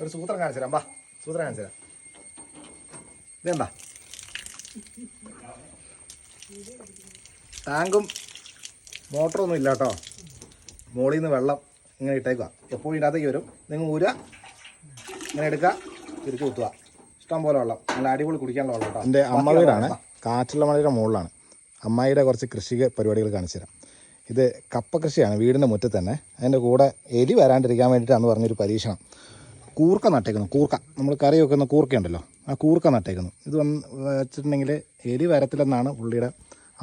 ഒരു സൂത്രം കാണിച്ചു തരാം ബാ സൂത്രം കാണിച്ചു തരാം. ഇതെന്താ ടാങ്കും മോട്ടറൊന്നും ഇല്ല കേട്ടോ. മുകളിൽ നിന്ന് വെള്ളം ഇങ്ങനെ ഇട്ടേക്കുക എപ്പോഴും ഇതിനകത്തേക്ക് വരും. നിങ്ങൾ ഊരുക ഇങ്ങനെ എടുക്കുക തിരിച്ചു കുത്തുക. ഇഷ്ടം പോലെ വെള്ളം. നല്ല അടിപൊളി കുടിക്കാനുള്ള വെള്ളം കേട്ടോ. എന്റെ അമ്മ വീടാണ് കാറ്റുള്ള മലയുടെ മുകളിലാണ്. അമ്മായിയുടെ കുറച്ച് കൃഷി പരിപാടികൾ കാണിച്ചു തരാം. ഇത് കപ്പ കൃഷിയാണ് വീടിന്റെ മുറ്റത്ത് തന്നെ. അതിന്റെ കൂടെ എലി വരാണ്ടിരിക്കാൻ വേണ്ടിയിട്ടാണെന്ന് പറഞ്ഞൊരു പരീക്ഷണം. കൂർക്ക നട്ടേക്കുന്നു കൂർക്ക. നമ്മൾ കറി വെക്കുന്ന കൂർക്കയുണ്ടല്ലോ ആ കൂർക്ക നട്ടേക്കുന്നു. ഇത് വന്ന് വെച്ചിട്ടുണ്ടെങ്കിൽ എലി വരത്തില്ലെന്നാണ് പുള്ളിയുടെ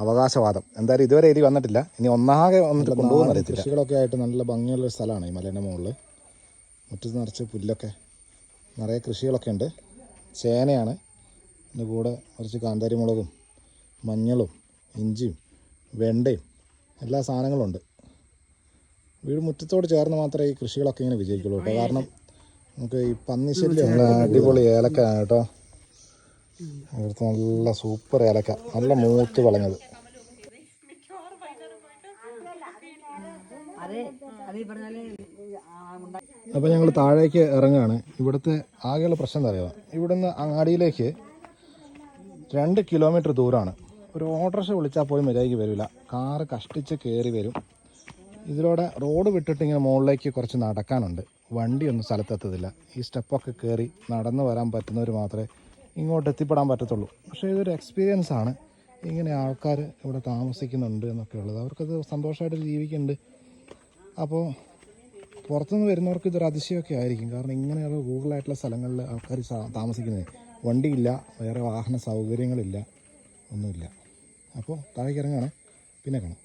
അവകാശവാദം. എന്തായാലും ഇതുവരെ എലി വന്നിട്ടില്ല. ഇനി ഒന്നാകെ വന്നിട്ട് കൊണ്ടുപോകുന്ന അറിയത്തില്ല. കൃഷികളൊക്കെ ആയിട്ട് നല്ല ഭംഗിയുള്ള സ്ഥലമാണ് ഈ മലേന്റെ മുകളിൽ മുറ്റത്ത് നിറച്ച് പുല്ലൊക്കെ നിറയെ കൃഷികളൊക്കെ ഉണ്ട്. ചേനയാണ് അതിന്റെ കൂടെ കുറച്ച് കാന്താരി മുളകും മഞ്ഞളും ഇഞ്ചിയും വെണ്ടയും എല്ലാ സാധനങ്ങളും ഉണ്ട്. വീട് മുറ്റത്തോട് ചേർന്ന് മാത്രമേ ഈ കൃഷികളൊക്കെ ഇങ്ങനെ വിജയിക്കുള്ളൂ കേട്ടോ. കാരണം നമുക്ക് ഈ പന്നിശല്യം അടിപൊളി ഏലക്കാണ് കേട്ടോ. ഇവിടുത്തെ നല്ല സൂപ്പർ ഏലക്ക. നല്ല മൂത്ത് വളഞ്ഞത്. അപ്പം ഞങ്ങൾ താഴേക്ക് ഇറങ്ങുകയാണ് ഇവിടുത്തെ ആകെയുള്ള പ്രശ്നം എന്താ അറിയാം ഇവിടുന്ന് അങ്ങാടിയിലേക്ക് രണ്ട് കിലോമീറ്റർ ദൂരമാണ് ഒരു ഓട്ടോറിക്ഷ വിളിച്ചാൽ പോയി മര്യാദയ്ക്ക് വരില്ല. കാറ് കഷ്ടിച്ച് കയറി വരും. ഇതിലൂടെ റോഡ് വിട്ടിട്ട് ഇങ്ങനെ മുകളിലേക്ക് കുറച്ച് നടക്കാനുണ്ട്. വണ്ടിയൊന്നും സ്ഥലത്തെത്തത്തില്ല. ഈ സ്റ്റെപ്പൊക്കെ കയറി നടന്നു വരാൻ പറ്റുന്നവർ മാത്രമേ ഇങ്ങോട്ട് എത്തിപ്പെടാൻ പറ്റത്തുള്ളൂ. പക്ഷേ ഇതൊരു എക്സ്പീരിയൻസ് ആണ്. ഇങ്ങനെ ആൾക്കാർ ഇവിടെ താമസിക്കുന്നുണ്ട് എന്നൊക്കെ ഉള്ളത് അവർക്കത് സന്തോഷമായിട്ട് ജീവിക്കുന്നുണ്ട്. അപ്പോൾ പുറത്തുനിന്ന് വരുന്നവർക്ക് ഇതൊരു അതിശയമൊക്കെ ആയിരിക്കും. കാരണം ഇങ്ങനെയുള്ള ഗൂഗിളായിട്ടുള്ള സ്ഥലങ്ങളിൽ ആൾക്കാർ താമസിക്കുന്നത് വണ്ടിയില്ല വേറെ വാഹന സൗകര്യങ്ങളില്ല ഒന്നുമില്ല. അപ്പോൾ താഴേക്ക് ഇറങ്ങുകയാണ്. പിന്നെ കാണാം.